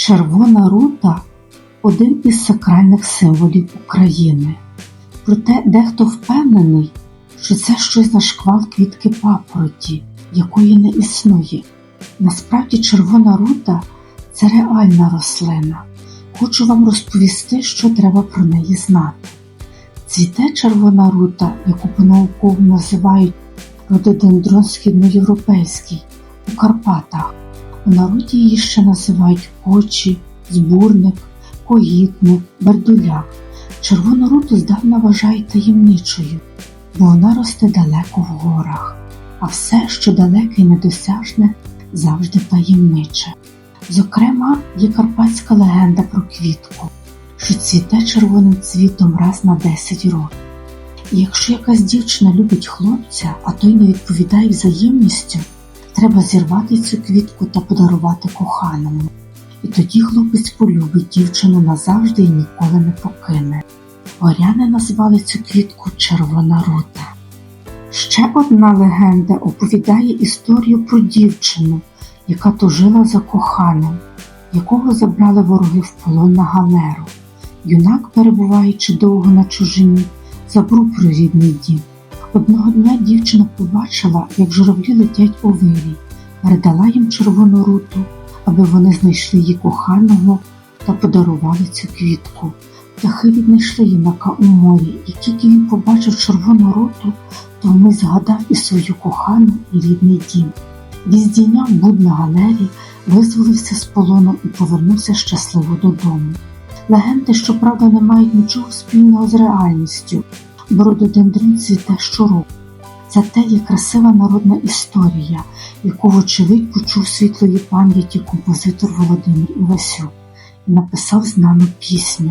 Червона рута один із сакральних символів України. Проте дехто впевнений, що це щось на шквал квітки папороті, якої не існує. Насправді червона рута це реальна рослина. Хочу вам розповісти, що треба про неї знати. Цвіте червона рута, яку по-науковому називають рододендрон східноєвропейський, у Карпатах. У народі її ще називають кочі, збурник, коїтник, бердуляк. Червону руту здавна вважають таємничою, бо вона росте далеко в горах, а все, що далеке і недосяжне, завжди таємниче. Зокрема, є карпатська легенда про квітку, що цвіте червоним цвітом раз на 10 років. І якщо якась дівчина любить хлопця, а той не відповідає взаємністю, треба зірвати цю квітку та подарувати коханому. І тоді хлопець полюбить дівчину назавжди і ніколи не покине. Горяни назвали цю квітку Червона рута. Ще одна легенда оповідає історію про дівчину, яка тужила за коханим, якого забрали вороги в полон на галеру. Юнак, перебуваючи довго на чужині, забув про рідний дім. Одного дня дівчина побачила, як журавлі летять у вирій, передала їм червону руту, аби вони знайшли її коханого та подарували цю квітку. Птахи віднайшли юнака у морі, і тільки він побачив червону руту, то вмить згадав і свою кохану і рідний дім. Він буд на галері, визволився з полону і повернувся щасливо додому. Легенди, щоправда, не мають нічого спільного з реальністю, бо рододендрон цвіте щороку. Зате є красива народна історія, яку, вочевидь, почув світлої пам'яті композитор Володимир Івасюк і написав з нами пісню,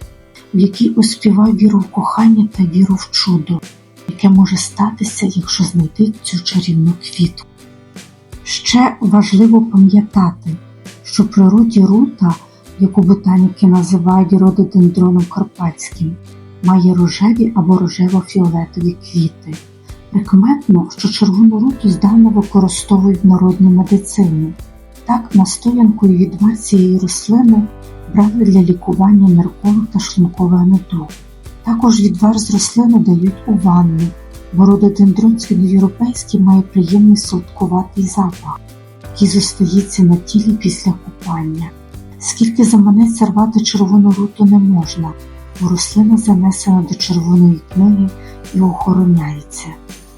в якій оспівав віру в кохання та віру в чудо, яке може статися, якщо знайти цю чарівну квітку. Ще важливо пам'ятати, що в природі рута, яку ботаніки називають рододендроном карпатським, має рожеві або рожево-фіолетові квіти. Прикметно, що червону руту здавна використовують в народній медицині. Так, настоянку і відвар цієї рослини брали для лікування ниркових та шлункових недуг. Також відвар з рослини дають у ванну, бо рододендрон східноєвропейський має приємний солодкуватий запах, який зостається на тілі після купання. Скільки заманеться рвати червону руту не можна, рослина занесена до червоної книги і охороняється.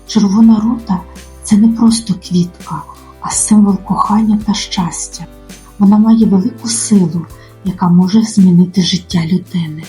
Червона рута це не просто квітка, а символ кохання та щастя. Вона має велику силу, яка може змінити життя людини.